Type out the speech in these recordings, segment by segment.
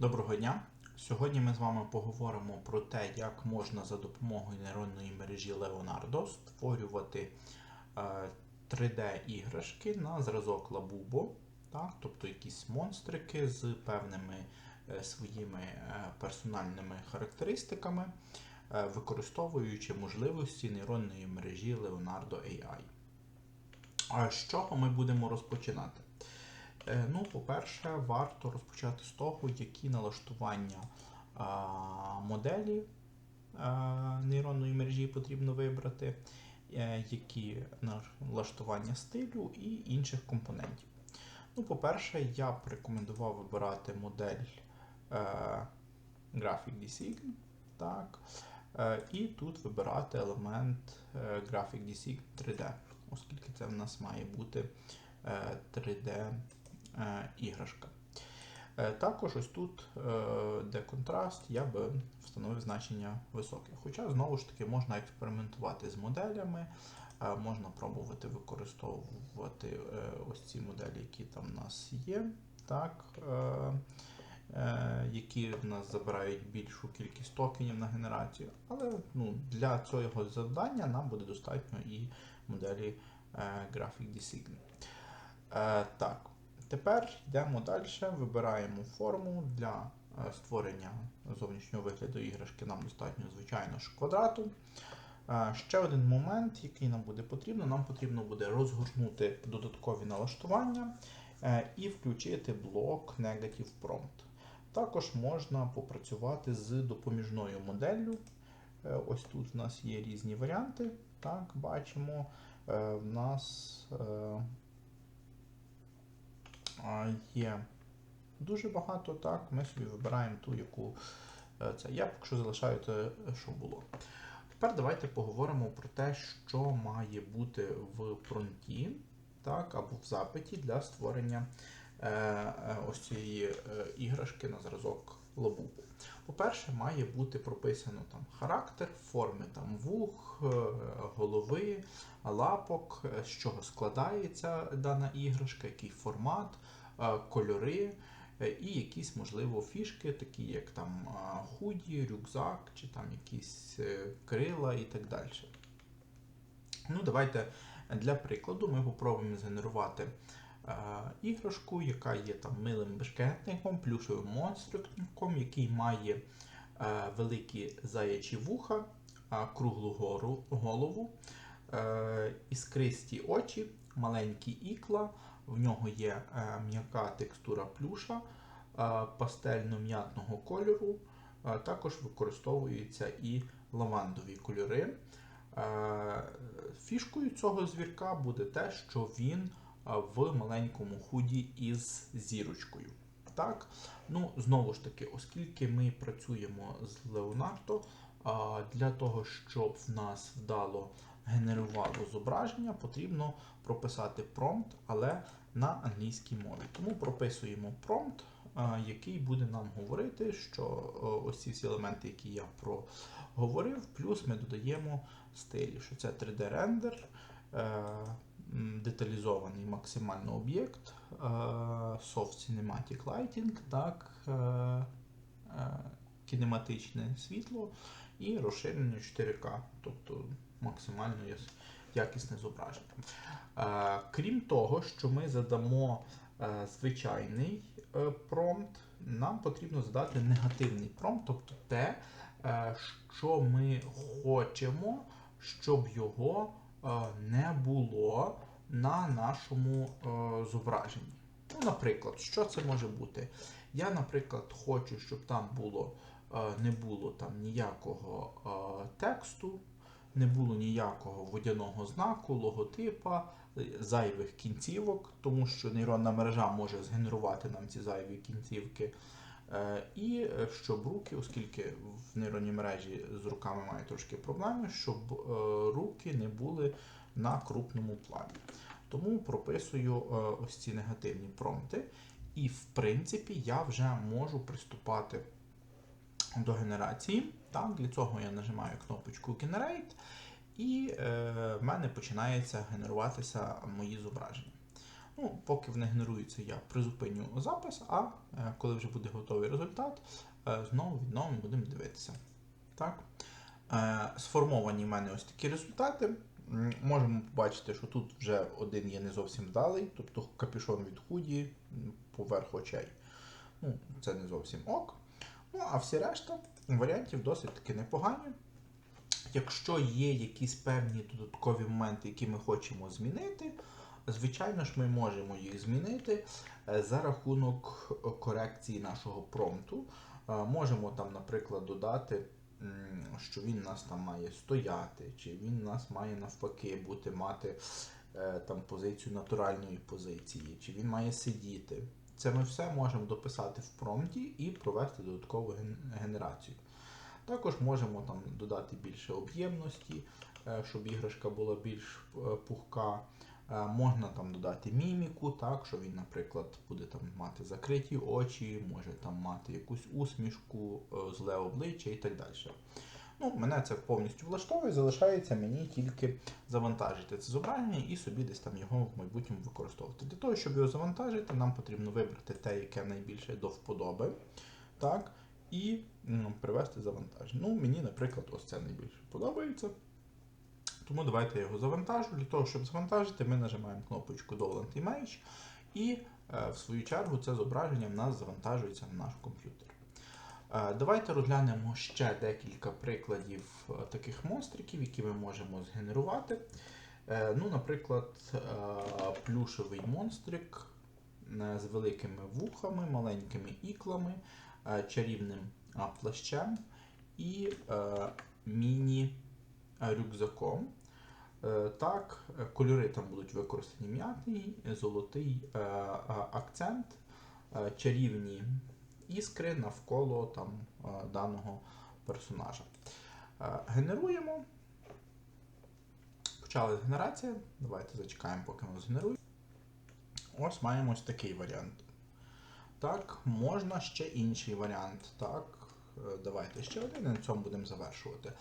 Доброго дня! Сьогодні ми з вами поговоримо про те, як можна за допомогою нейронної мережі Leonardo створювати е, 3D-іграшки на зразок Labubo, так? тобто якісь монстрики з певними е, своїми е, персональними характеристиками, е, використовуючи можливості нейронної мережі Leonardo AI. З чого ми будемо розпочинати? Е, Ну, по-перше, варто розпочати з того, які налаштування моделі нейронної мережі потрібно вибрати, е, які налаштування стилю і інших компонентів. Ну, по-перше, я б рекомендував вибирати модель е, Graphic Design, так, і тут вибирати елемент Graphic Design 3D, оскільки це в нас має бути е, 3D е, іграшка. Е, Також ось тут, е, де контраст, я би встановив значення високе. Хоча, знову ж таки, можна експериментувати з моделями, е, можна пробувати використовувати е, ось ці моделі, які там в нас є, так, е, е, які в нас забирають більшу кількість токенів на генерацію. Але ну, для цього завдання нам буде достатньо і моделі е, Graphic Design. Е, так. Тепер йдемо далі, вибираємо форму для е, створення зовнішнього вигляду іграшки. Нам достатньо, звичайно ж, квадрату. Е, Ще один момент, який нам буде потрібно, нам потрібно буде розгорнути додаткові налаштування е, і включити блок Negative Prompt. Також можна попрацювати з допоміжною моделлю. Ось тут в нас є різні варіанти. Так, бачимо, в нас. Є дуже багато, так, ми собі вибираємо ту, яку е, це. Я поки що залишаю те, що було. Тепер давайте поговоримо про те, що має бути в фронті, так, або в запиті для створення е, е, ось цієї е, іграшки на зразок лабубу. По-перше, має бути прописано там характер, форми там вух, е, голови, лапок, е, з чого складається дана іграшка, який формат, е, кольори і якісь, можливо, фішки, такі як там худі, рюкзак чи там якісь крила і так далі. Ну, давайте для прикладу ми попробуємо згенерувати іграшку, яка є там милим бешкетником, плюшевим монстриком, який має великі заячі вуха, круглу гору, голову, іскристі очі, маленькі ікла, в нього є м'яка текстура плюша, пастельно-м'ятного кольору, також використовуються і лавандові кольори. Фішкою цього звірка буде те, що він в маленькому худі із зірочкою. Так? Ну, знову ж таки, оскільки ми працюємо з Leonardo, для того, щоб в нас вдало генерувало зображення, потрібно прописати промпт, але на англійській мові. Тому прописуємо промпт, який буде нам говорити, що ось ці всі елементи, які я проговорив, плюс ми додаємо стилі, що це 3D-рендер, е, м, деталізований максимально об'єкт, е, Soft Cinematic Lighting, так, е, е, кінематичне світло і розширення 4К, тобто максимально якісне зображення. Крім того, що ми задамо звичайний промпт, нам потрібно задати негативний промпт, тобто те, що ми хочемо, щоб його не було на нашому е, зображенні. Ну, наприклад, що це може бути? Я, наприклад, хочу, щоб там було, е, не було там ніякого е, тексту, не було ніякого водяного знаку, логотипа, зайвих кінцівок, тому що нейронна мережа може згенерувати нам ці зайві кінцівки. І щоб руки, оскільки в нейронній мережі з руками має трошки проблеми, щоб руки не були на крупному плані. Тому прописую е, ось ці негативні промпти. І, в принципі, я вже можу приступати до генерації. Так, для цього я нажимаю кнопочку Generate, і е, в мене починається генеруватися мої зображення. Ну, поки вони генеруються, я призупиню запис, а е, коли вже буде готовий результат, е, знову відновимо будемо дивитися. Так. Е, Сформовані в мене ось такі результати. Можемо побачити, що тут вже один є не зовсім вдалий, тобто капюшон від худі поверх очей. Ну, це не зовсім ок. Ну, а всі решта варіантів досить таки непогані. Якщо є якісь певні додаткові моменти, які ми хочемо змінити, звичайно ж ми можемо їх змінити е, за рахунок корекції нашого промпту. Е, Можемо там, наприклад, додати, що він нас там має стояти, чи він нас має навпаки бути мати е, там позицію натуральної позиції, чи він має сидіти. Це ми все можемо дописати в промпті і провести додаткову генерацію. Також можемо там додати більше об'ємності, е, щоб іграшка була більш е, пухка. Е, Можна там додати міміку, так, що він, наприклад, буде там мати закриті очі, може там мати якусь усмішку, е, зле обличчя і так далі. Ну, мене це повністю влаштовує, залишається мені тільки завантажити це зображення і собі десь там його в майбутньому використовувати. Для того, щоб його завантажити, нам потрібно вибрати те, яке найбільше до вподоби. Так, і м, привести завантаження. Ну, мені, наприклад, ось це найбільше подобається. Тому давайте я його завантажу. Для того, щоб завантажити, ми нажимаємо кнопочку Download Image, і е, в свою чергу це зображення в нас завантажується на наш комп'ютер. Е, Давайте розглянемо ще декілька прикладів е, таких монстриків, які ми можемо згенерувати. Ну, наприклад, плюшевий монстрик з великими вухами, маленькими іклами, чарівним плащем і міні-рюкзаком. Е, Так, кольори там будуть використані м'ятний, золотий е, е, акцент, чарівні іскри навколо там, даного персонажа. Генеруємо. Почалась генерація. Давайте зачекаємо, поки воно згенерує. Ось маємо ось такий варіант. Так, можна ще інший варіант. Так, давайте ще один, і на цьому будемо завершувати.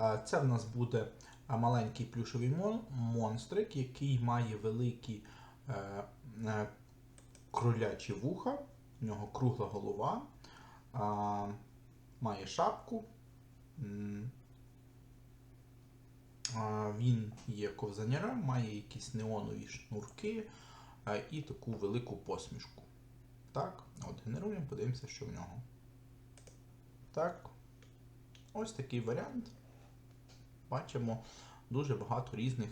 Е, Це в нас буде е, маленький плюшовий мон- монстрик, який має великі е, е, кролячі вуха, в нього кругла голова, має шапку. Він є ковзанярем, має якісь неонові шнурки е, і таку велику посмішку. Так, от генеруємо, подивимося, що в нього. Так. Ось такий варіант. Бачимо дуже багато різних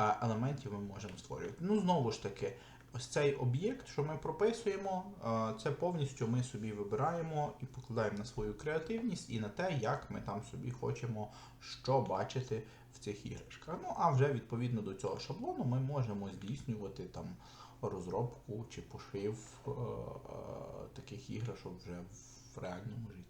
е, елементів ми можемо створювати. Ну, знову ж таки, ось цей об'єкт, що ми прописуємо, е, це повністю ми собі вибираємо і покладаємо на свою креативність і на те, як ми там собі хочемо що бачити в цих іграшках. Ну, а вже відповідно до цього шаблону ми можемо здійснювати там розробку чи пошив е, таких іграшок вже в реальному житті.